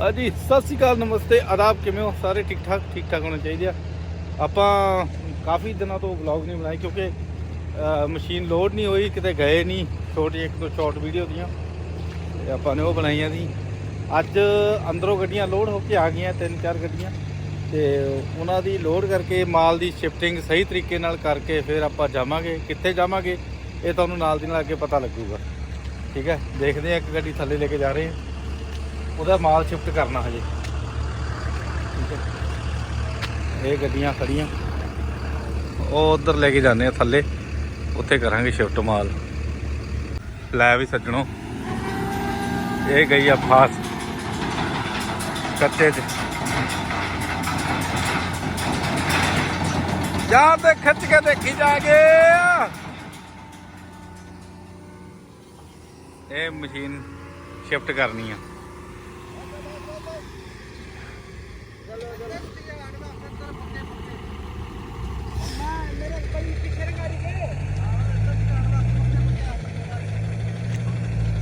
ਹਾਂਜੀ, ਸਤਿ ਸ਼੍ਰੀ ਅਕਾਲ, ਨਮਸਤੇ। ਆਦਾਬ, ਕਿਵੇਂ ਹੋ? ਸਾਰੇ ਠੀਕ ਠਾਕ ਠੀਕ ਠਾਕ ਹੋਣੇ ਚਾਹੀਦੇ ਆ। ਆਪਾਂ ਕਾਫੀ ਦਿਨਾਂ ਤੋਂ ਵਲੌਗ ਨਹੀਂ ਬਣਾਏ ਕਿਉਂਕਿ ਮਸ਼ੀਨ ਲੋਡ ਨਹੀਂ ਹੋਈ, ਕਿਤੇ ਗਏ ਨਹੀਂ। ਛੋਟੀ ਇੱਕ ਦੋ ਸ਼ਾਰਟ ਵੀਡੀਓ ਦੀਆਂ। ਤੇ ਆਪਾਂ ਨੇ ਉਹ ਬਣਾਈਆਂ ਸੀ। ਅੱਜ ਅੰਦਰੋਂ ਗੱਡੀਆਂ ਲੋਡ ਹੋ ਕੇ ਆ ਗਈਆਂ, ਤਿੰਨ ਚਾਰ ਗੱਡੀਆਂ। ਤੇ ਉਹਨਾਂ ਦੀ ਲੋਡ ਕਰਕੇ ਮਾਲ ਦੀ ਸ਼ਿਫਟਿੰਗ ਸਹੀ ਤਰੀਕੇ ਨਾਲ ਕਰਕੇ ਫਿਰ ਆਪਾਂ ਜਾਵਾਂਗੇ। ਕਿੱਥੇ ਜਾਵਾਂਗੇ, ਇਹ ਤੁਹਾਨੂੰ ਨਾਲ ਦੀ ਨਾਲ ਅੱਗੇ ਪਤਾ ਲੱਗੂਗਾ। ਠੀਕ ਹੈ? ਦੇਖਦੇ ਆ ਇੱਕ ਗੱਡੀ ਥੱਲੇ ਲੈ ਕੇ ਜਾ ਰਹੇ ਹਾਂ। ਉਹਦਾ ਮਾਲ ਸ਼ਿਫਟ ਕਰਨਾ ਹਜੇ। ਠੀਕ ਹੈ। ਇਹ ਗੱਡੀਆਂ ਖੜੀਆਂ। ਉਹ ਉਧਰ ਲੈ ਕੇ ਜਾਂਦੇ ਆ ਥੱਲੇ। ਉੱਥੇ ਕਰਾਂਗੇ ਸ਼ਿਫਟ ਮਾਲ। ਲੈ ਵੀ ਸੱਜਣੋ। ਇਹ ਗਈ ਆ ਫਾਸ। ਕੱਟੇ ਚ। ਜਾਂ ਤੇ ਖਿੱਚ ਕੇ ਦੇਖੀ ਜਾਗੇ। ਇਹ ਮਸ਼ੀਨ ਸ਼ਿਫਟ ਕਰਨੀ ਆ।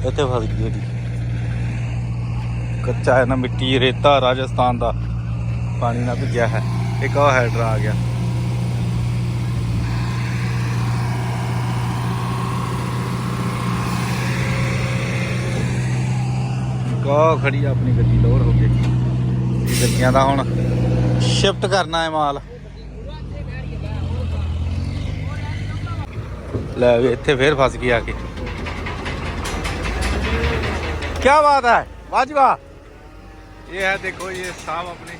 ਇੱਥੇ ਫਸ ਗਈ ਉਹਦੀ। ਕੱਚਾ ਹੈ ਨਾ ਮਿੱਟੀ, ਰੇਤਾ ਰਾਜਸਥਾਨ ਦਾ। ਪਾਣੀ ਨਾਲ ਭਿੱਜਿਆ ਹੈ। ਇੱਕ ਉਹ ਹੈਡਰ ਆ ਗਿਆ। ਕੋ ਖੜੀ ਆ ਆਪਣੀ ਗੱਡੀ ਲੋਰ ਹੋ ਗਈ। ਗੱਡੀਆਂ ਦਾ ਹੁਣ ਸ਼ਿਫਟ ਕਰਨਾ ਹੈ ਮਾਲ ਲੈ ਵੀ ਇੱਥੇ ਫੇਰ ਫਸ ਗਈ ਆ ਕੇ क्या बात है वाजवा ये है देखो ये साहब अपने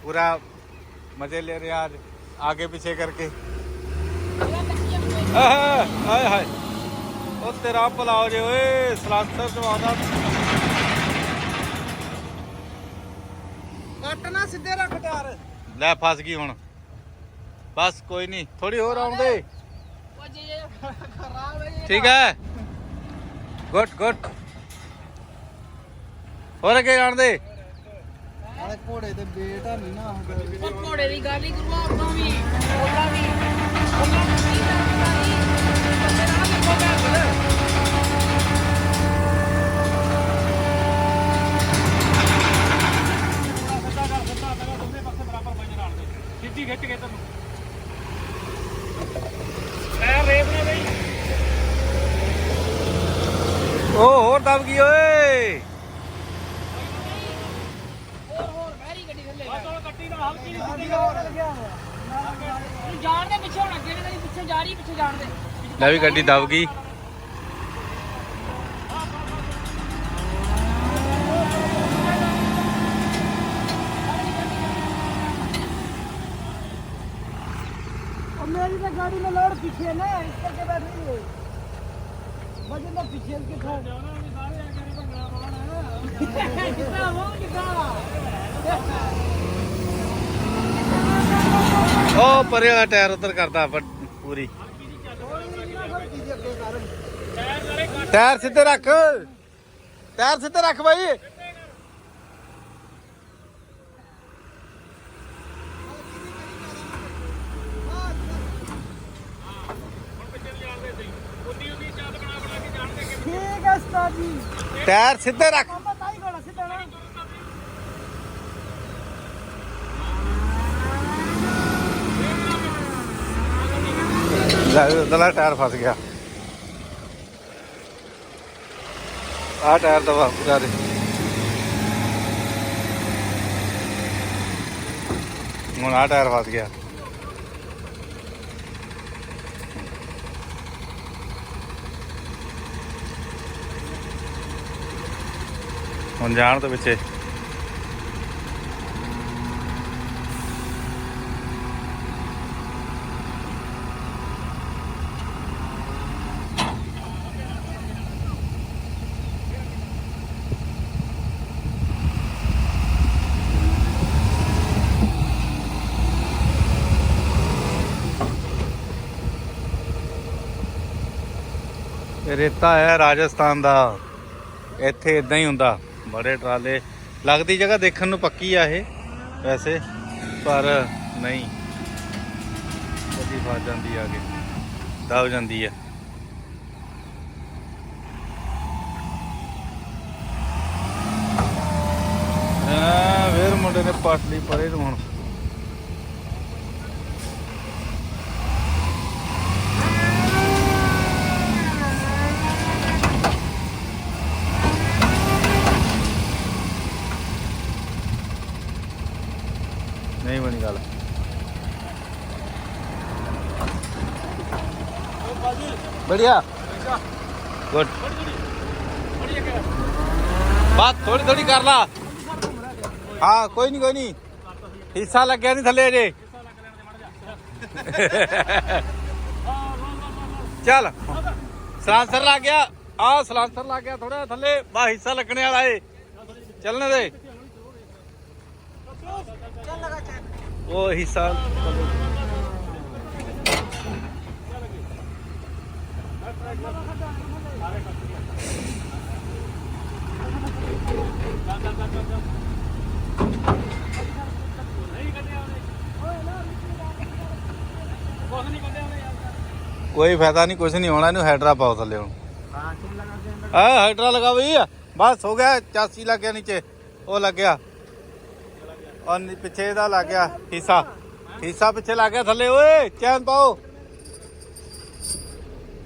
पूरा मजे ले रहे हैं आज आगे पीछे करके हाय हाय हाय ओ तेरा भलाओ जे ओए सलांसर ਕੱਟ ਸਿੱਧੇ ਰੱਖ ਟਾਰ ਲੈ ਫਸ ਗਈ ਹੁਣ। ਬਸ ਕੋਈ ਨਹੀਂ ਥੋੜੀ ਹੋਰ ਆਉਂਦੇ। ਠੀਕ ਹੈ। ਗੁੱਟ ਗੁੱਟ ਹੋਰ ਅੱਗੇ ਜਾਣ ਦੇ। ਨਾਲੇ ਘੋੜੇ ਦੇ ਬੇਟਾ ਨਹੀਂ ਨਾ ਉਹ ਘੋੜੇ ਦੀ ਗੱਲ ਹੀ ਗੁਰੂ ਆਪਾਂ ਵੀ ਉਹਨਾਂ ਵੀ। ਸਿੱਧੀ ਖਿੱਚ ਕੇ ਤੈਨੂੰ। ਐ ਰੇਪ ਨਾ ਬਈ। ਉਹ ਹੋਰ ਦਬ ਗਈ ਓਏ। ਹੋਰ ਹੋਰ ਬਹਿਰੀ ਗੱਡੀ ਥੱਲੇ ਲੈ ਚਲੋ ਕੱਟੀ ਨਾ ਹਲਕੀ ਨਹੀਂ ਸਿੱਧੀ ਤੂੰ ਜਾਣ ਦੇ ਪਿੱਛੇ ਹੁਣ ਅੱਗੇ ਨਹੀਂ ਪਿੱਛੇ ਜਾ ਰਹੀ ਪਿੱਛੇ ਜਾਣ ਦੇ। ਲੈ ਵੀ ਗੱਡੀ ਦਬ ਗਈ। और मेरी तो गाड़ी में लोड पीछे है ना इस करके बैठ रही है वजन तो पीछे के था ਕਿੱਦਾਂ ਹੋ ਕਿੱਦਾਂ ਉਹ ਪਰੇ ਵਾਲਾ ਟਾਇਰ ਉਧਰ ਕਰਦਾ ਆਪਾਂ ਪੂਰੀ ਟਾਇਰ ਸਿੱਧੇ ਰੱਖ ਟਾਇਰ ਸਿੱਧੇ ਰੱਖ ਬਾਈ ਟਾਇਰ ਸਿੱਧੇ ਰੱਖ। ਦਲਾ ਟਾਇਰ ਫਸ ਗਿਆ। ਆ ਟਾਇਰ ਦਵਾ ਪੂਰਾ ਦੇ। ਹੁਣ ਆ ਟਾਇਰ ਫਸ ਗਿਆ। ਹੁਣ ਜਾਣ ਤੋਂ ਪਿੱਛੇ। ਰੇਤਾ ਹੈ ਰਾਜਸਥਾਨ ਦਾ। ਇੱਥੇ ਇਦਾਂ ਹੀ ਹੁੰਦਾ। ਬੜੇ ਟਰਾਲੇ। ਲੱਗਦੀ ਜਗ੍ਹਾ ਦੇਖਣ ਨੂੰ ਪੱਕੀ ਆ ਇਹ, ਵੈਸੇ, ਪਰ ਨਹੀਂ। ਕਦੀ ਫਸ ਜਾਂਦੀ ਆ ਕੇ, ਦਬ ਜਾਂਦੀ ਆ। ਆ ਫੇਰ ਮੁੰਡੇ ਨੇ ਪੱਟ ਲਈ ਪਰੇ ਨੂੰ ਹੁਣ ਨਹੀਂ ਬਣੀ ਗੱਲ बढ़िया गुड बात थोड़ी थोड़ी कर ला हाँ कोई नहीं कोई नहीं हिस्सा लग गया नहीं थले अजे चल सलांसर लग गया आ सलांसर लग गया थोड़ा थले बा हिस्सा लगने वाला है चलने दे वो हिस्सा ਕੋਈ ਫਾਇਦਾ ਨਹੀਂ ਕੁਝ ਨਹੀਂ ਹੋਣਾ, ਇਹਨੂੰ ਹੈਡਰਾ ਪਾਓ ਥੱਲੇ ਹੁਣ। ਹਾਂ ਹੈਡਰਾ ਲਗਾ ਬਈ। ਬਸ ਹੋ ਗਿਆ, ਚਾਸੀ ਲੱਗ ਗਿਆ ਨੀਚੇ। ਉਹ ਲੱਗ ਗਿਆ। ਔਰ ਪਿੱਛੇ ਦਾ ਲੱਗ ਗਿਆ। ਹਿੱਸਾ ਹਿੱਸਾ ਪਿੱਛੇ ਲੱਗ ਗਿਆ ਥੱਲੇ। ਓਏ, ਚੈਨ ਪਾਓ।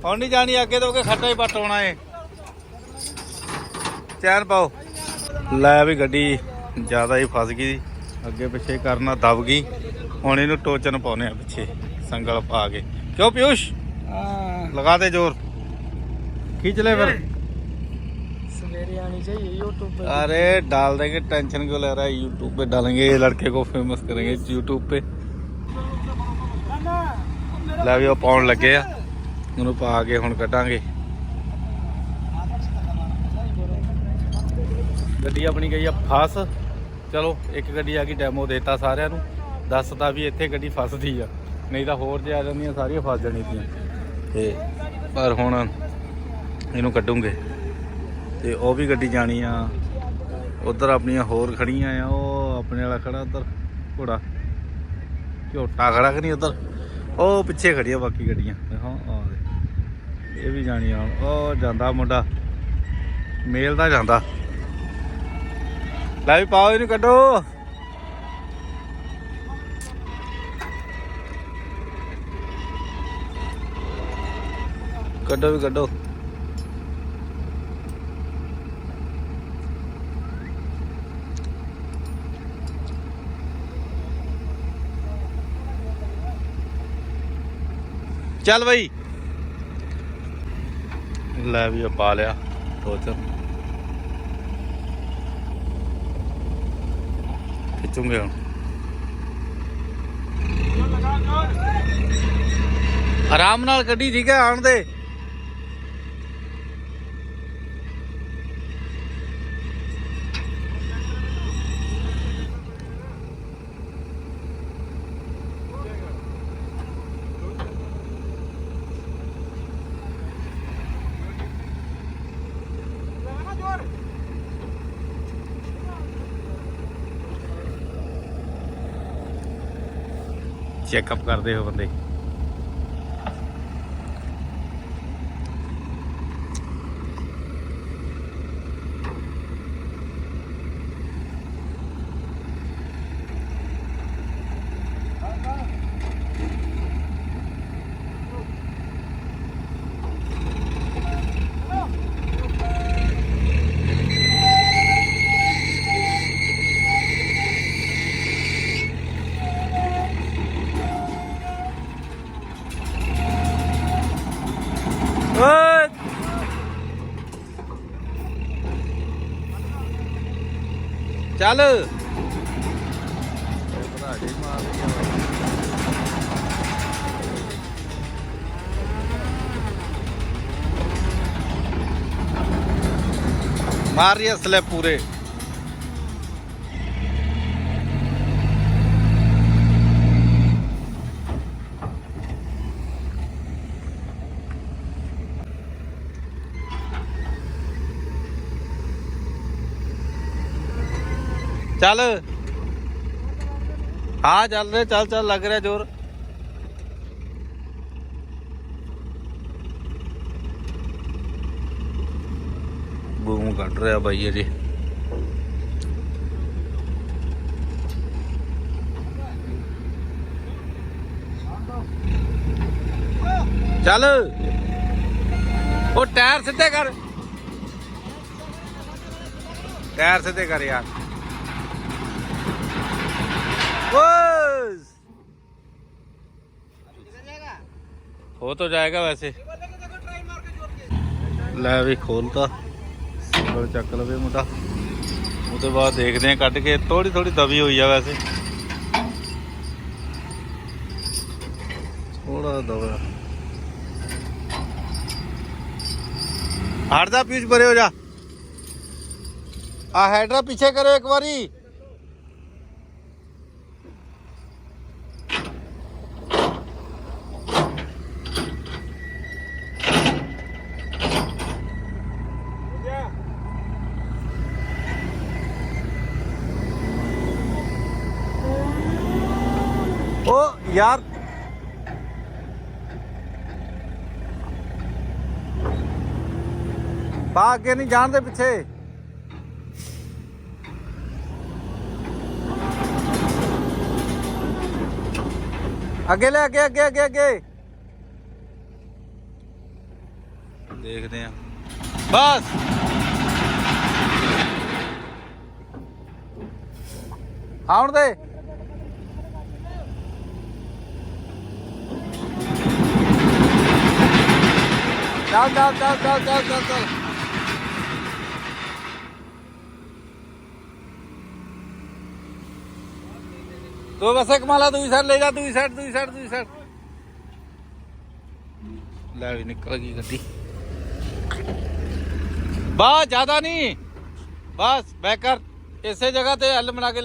ਹੁਣ ਨਹੀਂ ਜਾਣੀ ਅੱਗੇ ਤੋਂ ਕਿ ਖੱਟਾ ਹੀ ਪੱਟ ਆਉਣਾ ਏ ਚੈਨ ਪਾਓ ਲੈ ਵੀ ਗੱਡੀ ਜ਼ਿਆਦਾ ਹੀ ਫਸ ਗਈ ਅੱਗੇ ਪਿੱਛੇ ਕਰਨਾ ਦਬ ਗਈ ਹੁਣ ਇਹਨੂੰ ਟੋਚਨ ਪਾਉਨੇ ਆ ਪਿੱਛੇ ਸੰਗਲ ਪਾ ਕੇ ਕਿਉਂ ਪਿਊਸ਼ लगा दे जोर खींच ले फिर सवेरे आनी चाहिए यूट्यूब पे अरे डाल देंगे टेंशन क्यों ले रहा है यूट्यूब पे डालेंगे ये लड़के को फेमस करेंगे यूट्यूब पे ਲੈ ਵੀ ਉਹ ਪਾਉਣ ਲੱਗੇ ਆ ਉਹਨੂੰ ਪਾ ਕੇ ਹੁਣ ਕੱਢਾਂਗੇ। ਗੱਡੀ ਆਪਣੀ ਗਈ ਆ ਫਸ। ਚਲੋ, ਇੱਕ ਗੱਡੀ ਆ ਗਈ ਡੈਮੋ ਦੇਤਾ ਸਾਰਿਆਂ ਨੂੰ। ਦੱਸਦਾ ਵੀ ਇੱਥੇ ਗੱਡੀ ਫਸਦੀ ਆ। ਨਹੀਂ ਤਾਂ ਹੋਰ ਜੇ ਆ ਜਾਂਦੀਆਂ, ਸਾਰੀਆਂ ਫਸ ਜਾਣੀ ਤੀਆਂ ਤੇ ਪਰ ਹੁਣ ਇਹਨੂੰ ਕੱਢੂਗੇ। ਤੇ ਉਹ ਵੀ ਗੱਡੀ ਜਾਣੀ ਆ। ਉਧਰ ਆਪਣੀਆਂ ਹੋਰ ਖੜੀਆਂ ਆ। ਉਹ ਆਪਣੇ ਵਾਲਾ ਖੜਾ ਉਧਰ, ਘੋੜਾ। ਝੋਟਾ ਖੜਾ ਕਿ ਨਹੀਂ ਉਧਰ? ਉਹ ਪਿੱਛੇ ਖੜੀਆਂ ਬਾਕੀ ਗੱਡੀਆਂ। ਦੇਖੋ ਇਹ ਵੀ ਜਾਣੀ ਆ। ਉਹ ਜਾਂਦਾ ਮੁੰਡਾ। ਮੇਲ ਦਾ ਜਾਂਦਾ। ਲੈ ਵੀ ਪਾਓ ਇਹਨੂੰ ਕੱਢੋ। ਕੱਢੋ ਵੀ ਕੱਢੋ। ਚੱਲ ਬਈ। ਲੈ ਵੀ ਪਾ ਲਿਆ ਟੋਚ ਖਿੱਚੂਗੇ ਹੁਣ। ਆਰਾਮ ਨਾਲ ਗੱਡੀ ਠੀਕ ਹੈ ਆਣ ਦੇ। ਚੈੱਕਅਪ ਕਰਦੇ ਹੋ ਬੰਦੇ। ਓਏ। ਚੱਲ। ਮਾਰ ਰਹੀ ਅਸਲੇ ਪੂਰੇ। ਚੱਲ। ਆ ਚੱਲ ਰਿਹਾ ਚੱਲ ਚੱਲ, ਲੱਗ ਰਿਹਾ ਜ਼ੋਰ। ਬੂਮ ਕੱਢ ਰਿਹਾ ਬਾਈ ਜੀ ਚੱਲ। ਉਹ ਟਾਇਰ ਸਿੱਧੇ ਕਰ। ਟਾਇਰ ਸਿੱਧੇ ਕਰ ਯਾਰ। ਬਸ ਹੋ ਤਾਂ ਜਾਏਗਾ ਵੈਸੇ ਲੈ ਵੀ ਖੋਲਤਾ ਸਿੰਗਲ ਚੱਕ ਲਵੇ ਮੁੰਡਾ। ਉਹ ਬਾਅਦ ਦੇਖਦੇ ਆ ਕੱਢ ਕੇ। ਥੋੜੀ ਥੋੜੀ ਦਬੀ ਹੋਈ ਆ ਵੈਸੇ। ਥੋੜਾ ਦਬਾ ਹਟ ਜਾ ਪੀਛ ਹੋ ਜਾ। ਆ ਹੈਡਰਾ ਪਿੱਛੇ ਕਰੋ ਇੱਕ ਵਾਰੀ ਉਹ ਯਾਰ। ਪਾ ਅੱਗੇ ਨਹੀਂ ਜਾਣ ਦੇ ਪਿੱਛੇ। ਅੱਗੇ ਲੈ ਅੱਗੇ ਅੱਗੇ ਅੱਗੇ ਅੱਗੇ। ਦੇਖਦੇ ਆ। ਬਸ। ਆਉਣ ਦੇ। ਚੱਲ ਚੱਲ ਚੱਲ ਚੱਲ ਚੱਲ ਚੱਲ ਚੱਲ ਤੂੰ ਬਸ ਇੱਕ ਮਾਲਾ ਦੂਈ ਸਾਈਡ ਲੈ ਜਾ ਦੂਈ ਸਾਈਡ ਦੂਈ ਸਾਈਡ ਦੂਈ ਸਾਈਡ ਲੈ ਵੀ ਨਿਕਲ ਗਈ ਗੱਡੀ ਬਾ ਜ਼ਿਆਦਾ ਨਹੀਂ ਬਸ ਬੈਕ ਕਰ ਇਸੇ ਜਗ੍ਹਾ ਤੇ ਹੱਲ ਬਣਾ ਕੇ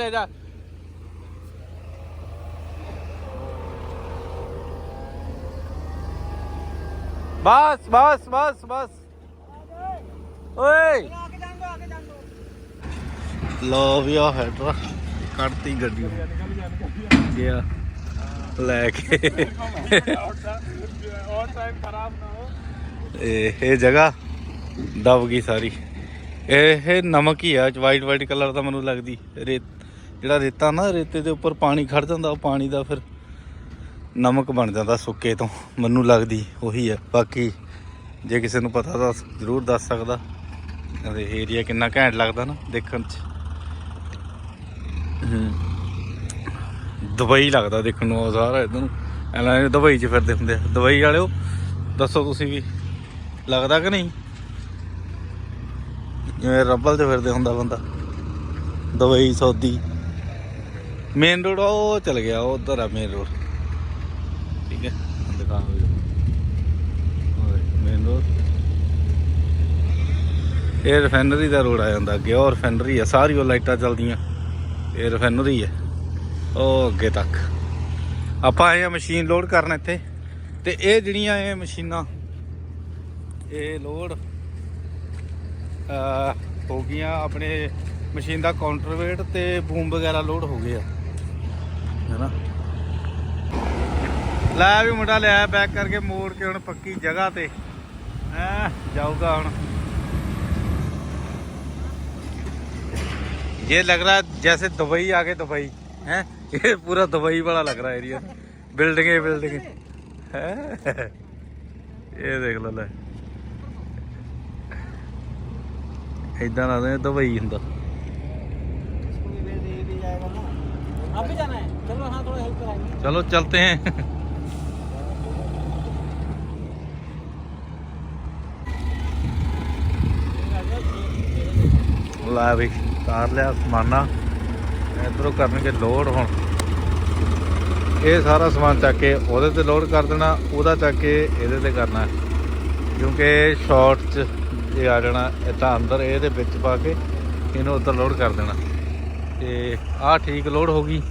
ਬਸ ਬਸ ਬਸ ਬਸ। ਓਏ। ਲੋ ਵੀ ਆ ਹੈਡਰ ਕੱਢਤੀ ਗੱਡੀ। ਗਿਆ। ਲੈ ਕੇ। ਔਰ ਟਾਈਮ ਖਰਾਬ ਨਾ ਹੋ ਇਹ ਜਗ੍ਹਾ ਦਬ ਗਈ ਸਾਰੀ। ਇਹ ਨਮਕ ਹੀ ਆ ਵਾਈਟ ਵਾਈਟ ਕਲਰ ਦਾ ਮੈਨੂੰ ਲੱਗਦੀ। ਰੇਤ ਜਿਹੜਾ ਰੇਤਾ ਨਾ, ਰੇਤੇ ਦੇ ਉੱਪਰ ਪਾਣੀ ਖੜ ਜਾਂਦਾ, ਉਹ ਪਾਣੀ ਦਾ ਫਿਰ ਨਮਕ ਬਣ ਜਾਂਦਾ ਸੁੱਕੇ ਤੋਂ, ਮੈਨੂੰ ਲੱਗਦੀ ਉਹੀ ਹੈ ਬਾਕੀ ਜੇ ਕਿਸੇ ਨੂੰ ਪਤਾ ਤਾਂ ਜ਼ਰੂਰ ਦੱਸ ਸਕਦਾ। ਇਹ ਏਰੀਆ ਕਿੰਨਾ ਘੈਂਟ ਲੱਗਦਾ ਨਾ ਦੇਖਣ 'ਚ। ਦੁਬਈ ਲੱਗਦਾ ਦੇਖਣ ਨੂੰ ਉਹ ਸਾਰਾ ਇਧਰ ਨੂੰ। ਐਲਾਨ ਦੁਬਈ 'ਚ ਫਿਰਦੇ ਹੁੰਦੇ ਆ। ਦੁਬਈ ਵਾਲਿਓ, ਦੱਸੋ ਤੁਸੀਂ ਵੀ। ਲੱਗਦਾ ਕਿ ਨਹੀਂ? ਜਿਵੇਂ ਰੱਬਲ 'ਚ ਫਿਰਦੇ ਹੁੰਦਾ ਬੰਦਾ। ਦੁਬਈ ਸੌਦੀ ਮੇਨ ਰੋਡ ਉਹ ਚਲ ਗਿਆ, ਉਹ ਉਧਰ ਆ ਮੇਨ ਰੋਡ ਠੀਕ ਹੈ। ਦਿਖਾ ਮੇਨ ਰੋਡ। ਇਹ ਰਿਫਾਈਨਰੀ ਦਾ ਰੋਡ ਆ ਜਾਂਦਾ ਅੱਗੇ, ਉਹ ਰਿਫਾਈਨਰੀ ਆ ਸਾਰੀ ਉਹ ਲਾਈਟਾਂ ਚੱਲਦੀਆਂ। ਇਹ ਰਿਫਾਈਨਰੀ ਹੈ ਉਹ ਅੱਗੇ ਤੱਕ। ਆਪਾਂ ਆਏ ਆ ਮਸ਼ੀਨ ਲੋਡ ਕਰਨ ਇੱਥੇ। ਤੇ ਇਹ ਜਿਹੜੀਆਂ ਇਹ ਮਸ਼ੀਨਾਂ, ਇਹ ਲੋਡ ਹੋ ਗਈਆਂ ਆਪਣੇ ਮਸ਼ੀਨ ਦਾ ਕਾਊਂਟਰ ਵੇਟ ਤੇ ਬੂਮ ਵਗੈਰਾ ਲੋਡ ਹੋ ਗਏ ਆ। ਹੈਨਾ ਲੈ ਵੀ ਮੁੰਡਾ ਲਿਆ ਬੈਕ ਕਰਕੇ ਮੋੜ ਕੇ ਹੁਣ ਪੱਕੀ ਜਗ੍ਹਾ ਤੇ ਐ ਜਾਊਗਾ ਹੁਣ ये लग रहा है जैसे दुबई आ गए दुबई है ये पूरा दुबई वाला लग रहा है एरिया बिल्डिंगे बिल्डिंगे हैं? ये देख लो ले इतना लगता है दुबई ਹੁੰਦਾ इसको भी भेज दे भी जाएगा ना आप भी जाना है चलो हाँ थोड़ा हेल्प कराएंगे चलो चलते हैं ਲਾ ਵੀ ਤਾਰ ਲਿਆ ਸਮਾਨਾ। ਇਧਰੋਂ ਕਰਨਗੇ ਲੋਡ ਹੁਣ। ਇਹ ਸਾਰਾ ਸਮਾਨ ਚੱਕ ਕੇ ਉਹਦੇ ਤੇ ਲੋਡ ਕਰ ਦੇਣਾ, ਉਹਦਾ ਚੱਕ ਕੇ ਇਹਦੇ ਤੇ ਕਰਨਾ। ਕਿਉਂਕਿ ਸ਼ਾਰਟ ਚ ਇਹ ਆ ਜਾਣਾ, ਇਹ ਅੰਦਰ ਇਹਦੇ ਵਿੱਚ ਪਾ ਕੇ ਇਹਨੂੰ ਉੱਧਰ ਲੋਡ ਕਰ ਦੇਣਾ। ਤੇ ਆਹ ਠੀਕ ਲੋਡ ਹੋ ਗਈ।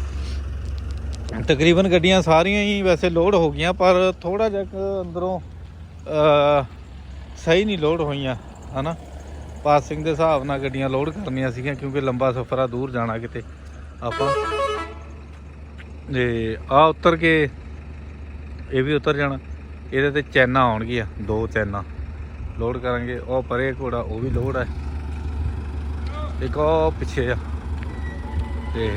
ਤਕਰੀਬਨ ਗੱਡੀਆਂ ਸਾਰੀਆਂ ਹੀ ਵੈਸੇ ਲੋਡ ਹੋ ਗਈਆਂ, ਪਰ ਥੋੜਾ ਜਿਹਾ ਅੰਦਰੋਂ ਸਹੀ ਨਹੀਂ ਲੋਡ ਹੋਈਆਂ, ਹਨਾ? ਪਾਸਿੰਗ ਦੇ ਹਿਸਾਬ ਨਾਲ ਗੱਡੀਆਂ ਲੋਡ ਕਰਨੀਆਂ ਸੀਗੀਆਂ, ਕਿਉਂਕਿ ਲੰਬਾ ਸਫ਼ਰ ਆ, ਦੂਰ ਜਾਣਾ ਕਿਤੇ। ਆਪਾਂ ਤੇ ਆ ਉਤਰ ਕੇ, ਇਹ ਵੀ ਉਤਰ ਜਾਣਾ। ਇਹਦੇ ਤੇ ਚੈਨਾ ਆਉਣਗੀਆਂ, ਦੋ ਚੈਨਾ। ਲੋਡ ਕਰਾਂਗੇ, ਉਹ ਪਰੇ ਘੋੜਾ, ਉਹ ਵੀ ਲੋਡ ਹੈ ਇੱਕ ਉਹ ਪਿੱਛੇ ਆ। ਤੇ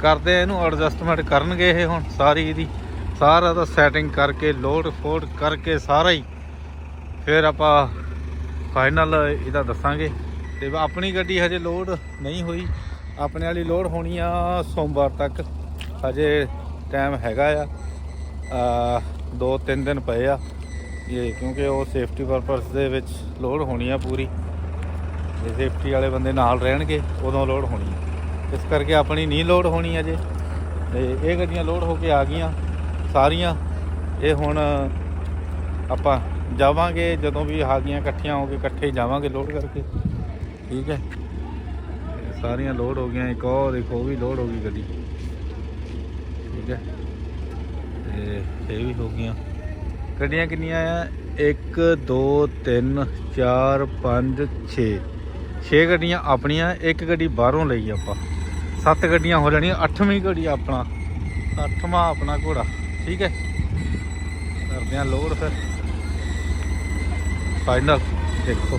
ਕਰਦੇ ਇਹਨੂੰ ਐਡਜਸਟਮੈਂਟ ਕਰਨਗੇ ਇਹ ਹੁਣ ਸਾਰੀ ਇਹਦੀ। ਸਾਰਾ ਦਾ ਸੈਟਿੰਗ ਕਰਕੇ ਲੋਡ ਫੋਡ ਕਰਕੇ ਸਾਰਾ ਹੀ। ਫਿਰ ਆਪਾਂ ਫਾਈਨਲ ਇਹਦਾ ਦੱਸਾਂਗੇ। ਤੇ ਆਪਣੀ ਗੱਡੀ ਹਜੇ ਲੋਡ ਨਹੀਂ ਹੋਈ। ਆਪਣੇ ਵਾਲੀ ਲੋਡ ਹੋਣੀ ਆ ਸੋਮਵਾਰ ਤੱਕ। ਹਜੇ ਟਾਈਮ ਹੈਗਾ ਆ। ਆ, ਦੋ ਤਿੰਨ ਦਿਨ ਪਏ ਆ। ਇਹ ਕਿਉਂਕਿ ਉਹ ਸੇਫਟੀ ਪਰਪਸ ਦੇ ਵਿੱਚ ਲੋਡ ਹੋਣੀ ਆ ਪੂਰੀ। ਤੇ ਸੇਫਟੀ ਵਾਲੇ ਬੰਦੇ ਨਾਲ ਰਹਿਣਗੇ, ਉਦੋਂ ਲੋਡ ਹੋਣੀ ਆ। ਇਸ ਕਰਕੇ ਆਪਣੀ ਨਹੀਂ ਲੋਡ ਹੋਣੀ ਅਜੇ। ਤੇ ਇਹ ਗੱਡੀਆਂ ਲੋਡ ਹੋ ਕੇ ਆ ਗਈਆਂ। ਸਾਰੀਆਂ। ਇਹ ਹੁਣ ਆਪਾਂ ਜਾਵਾਂਗੇ, ਜਦੋਂ ਵੀ ਆ ਗਈਆਂ ਇਕੱਠੀਆਂ ਹੋ ਕੇ ਇਕੱਠੇ ਜਾਵਾਂਗੇ ਲੋਡ ਕਰਕੇ। ਠੀਕ ਹੈ? ਸਾਰੀਆਂ ਲੋਡ ਹੋ ਗਈਆਂ, ਇੱਕ ਉਹ ਦੇਖੋ, ਉਹ ਵੀ ਲੋਡ ਹੋ ਗਈ ਗੱਡੀ। ਠੀਕ ਹੈ? ਤੇ ਇਹ ਵੀ ਹੋ ਗਈਆਂ। ਗੱਡੀਆਂ ਕਿੰਨੀਆਂ ਆ? 1 2 3 4 5 6 6 ਗੱਡੀਆਂ ਆਪਣੀਆਂ, ਇੱਕ ਗੱਡੀ ਬਾਹਰੋਂ ਲਈ ਆਪਾਂ। ਸੱਤ ਗੱਡੀਆਂ ਹੋ ਜਾਣੀਆਂ, ਅੱਠਵੀਂ ਗੱਡੀ ਆਪਣਾ। ਅੱਠਵਾਂ ਆਪਣਾ ਘੋੜਾ। ਠੀਕ ਹੈ? ਕਰਦੇ ਆ ਲੋਡ ਫਿਰ। ਫਾਈਨਲ ਦੇਖੋ।